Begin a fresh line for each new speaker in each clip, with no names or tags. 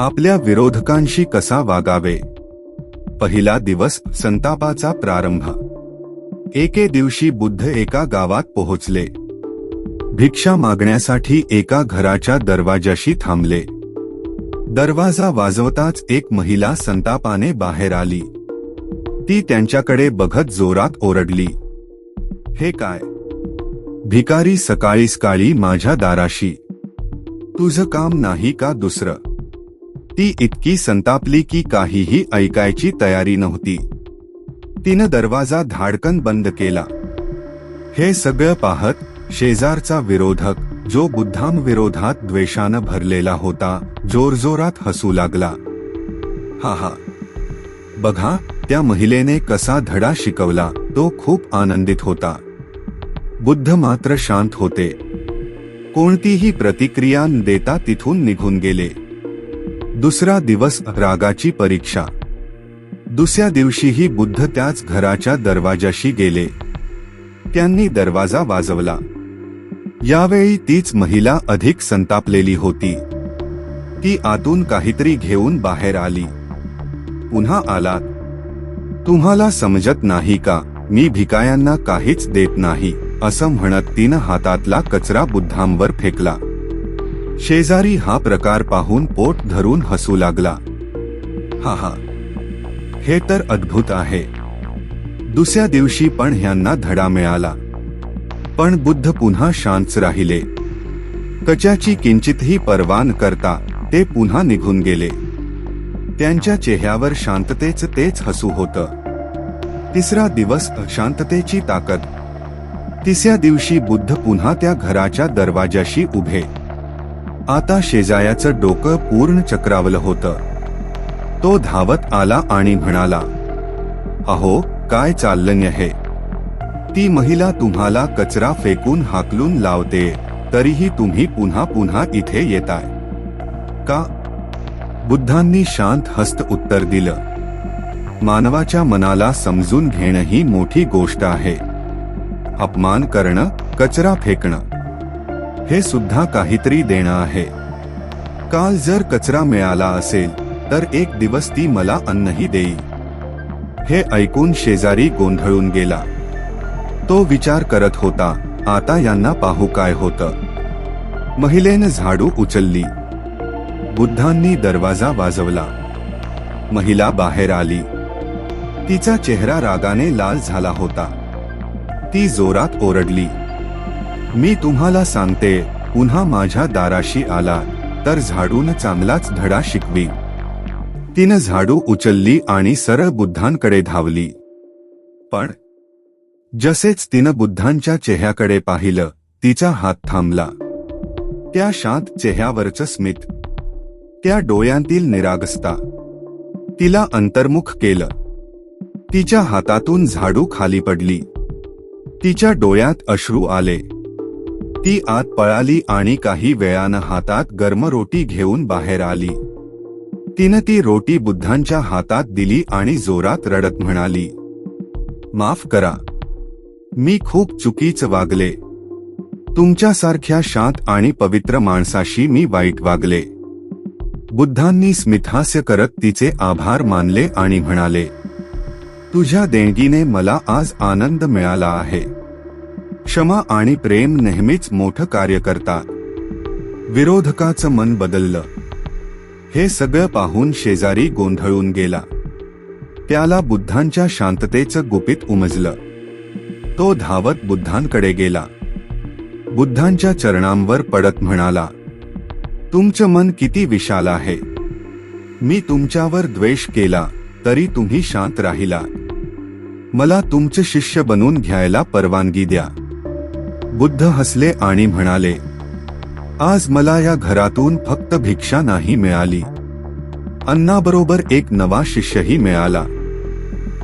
आपल्या विरोधकांशी कसा वागावे? पहिला दिवस संतापाचा प्रारंभ. एके दिवशी बुद्ध एका गावात पोहोचले. भिक्षा मागण्यासाठी एका घराच्या दरवाजाशी थांबले. दरवाजा वाजवताच एक महिला संतापाने बाहेर आली. ती त्यांच्याकडे बघत जोरात ओरडली. हे काय? भिकारी सकाळीस काळी माझ्या दाराशी. तुझं काम नाही का दुसरं? ती इतकी संतापली की काहीही ऐकायची तयारी नव्हती. तिनं दरवाजा धाडकन बंद केला. हे सगळं पाहत शेजारचा विरोधक जो बुद्धाम विरोधात द्वेषानं भरलेला होता जोरजोरात हसू लागला. हा हा. बघा त्या महिलेने कसा धडा शिकवला तो खूप आनंदित होता. बुद्ध मात्र शांत होते. कोणतीही प्रतिक्रिया देता तिथून निघून गेले. दुसरा दिवस रागाची परीक्षा. दुसऱ्या दिवशीही बुद्ध त्याच घराच्या दरवाजाशी गेले. त्यांनी दरवाजा वाजवला. यावेळी तीच महिला अधिक संतापलेली होती. ती आतून काहीतरी घेऊन बाहेर आली. पुन्हा आलात. तुम्हाला समजत नाही का? मी भिकायांना काहीच देत नाही असं म्हणत तिनं हातातला कचरा बुद्धांवर फेकला. शेजारी हा प्रकार पाहून पोट धरून हसू लागला. हा हा. हे तर अद्भुत आहे. दुसऱ्या दिवशी पण ह्यांना धडा मिळाला. पण बुद्ध पुन्हा शांत राहिले. कचाची किंचितही पर्वा न करता ते पुन्हा निघून गेले. त्यांच्या चेहऱ्यावर शांततेच तेच हसू होतं. तिसरा दिवस शांततेची ताकद. तिसऱ्या दिवशी बुद्ध पुन्हा त्या घराच्या दरवाजाशी उभे. आता शेजायाचं डोकं पूर्ण चक्रावलं होतं. तो धावत आला आणि म्हणाला अहो काय चाललंय हे? ती महिला तुम्हाला कचरा फेकून हाकलून लावते तरीही तुम्ही पुन्हा पुन्हा इथे येताय. का? बुद्धांनी शांत हस्त उत्तर दिलं. मानवाच्या मनाला समजून घेणं ही मोठी गोष्ट आहे. अपमान करणं कचरा फेकणं. हे सुद्धा काहीतरी देणं आहे. काल जर कचरा मिळाला असेल तर एक दिवस ती मला अन्नही देईल. हे ऐकून शेजारी गोंधळून गेला. तो विचार करत होता आता यांना पाहू काय होतं. महिलेनं झाडू उचलली. बुद्धांनी दरवाजा वाजवला. महिला बाहेर आली. तिचा चेहरा रागाने लाल झाला होता. ती जोरात ओरडली. मी तुम्हाला सांगते पुन्हा माझ्या दाराशी आला तर झाडून चांगलाच धडा शिकवी. तिनं झाडू उचलली आणि सरळ बुद्धांकडे धावली. पण जसेच तिनं बुद्धांच्या चेहऱ्याकडे पाहिलं तिचा हात थांबला. त्या शांत चेहऱ्यावरचं स्मित. त्या डोळ्यांतील निरागसता. तिला अंतर्मुख केलं. तिच्या हातातून झाडू खाली पडली. तिच्या डोळ्यात अश्रू आले. ती आत पळाली आणि काही वेळानं हातात गर्म रोटी घेऊन बाहेर आली. तिनं ती रोटी बुद्धांच्या हातात दिली आणि जोरात रडत म्हणाली माफ करा. मी खूप चुकीच वागले. तुमच्यासारख्या शांत आणि पवित्र माणसाशी मी वाईट वागले. बुद्धांनी स्मितहास्य करत तिचे आभार मानले आणि म्हणाले तुझ्या देणगीने मला आज आनंद मिळाला आहे. क्षमा आणि प्रेम नेहमीच मोठं कार्य करतात. विरोधकाचं मन बदललं. हे सगळं पाहून शेजारी गोंधळून गेला. त्याला बुद्धांच्या शांततेचं गुपित उमजलं. तो धावत बुद्धांकडे गेला. बुद्धांच्या चरणांवर पडत म्हणाला तुमचं मन किती विशाल आहे. मी तुमच्यावर द्वेष केला तरी तुम्ही शांत राहिला. मला तुमचं शिष्य बनून घ्यायला परवानगी द्या. बुद्ध हसले आणि म्हणाले आज मला या घरातून फक्त भिक्षा नाही मिळाली. अन्नाबरोबर एक नवा शिष्यही मिळाला.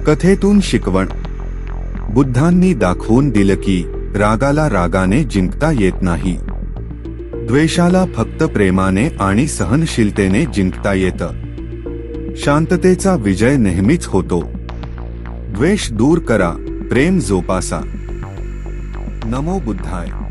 कथेतून शिकवण. बुद्धांनी दाखवून दिलं की रागाला रागाने जिंकता येत नाही. द्वेषाला फक्त प्रेमाने आणि सहनशीलतेने जिंकता येतं. शांततेचा विजय नेहमीच होतो. द्वेष दूर करा प्रेम जोपासा. नमो बुद्धाय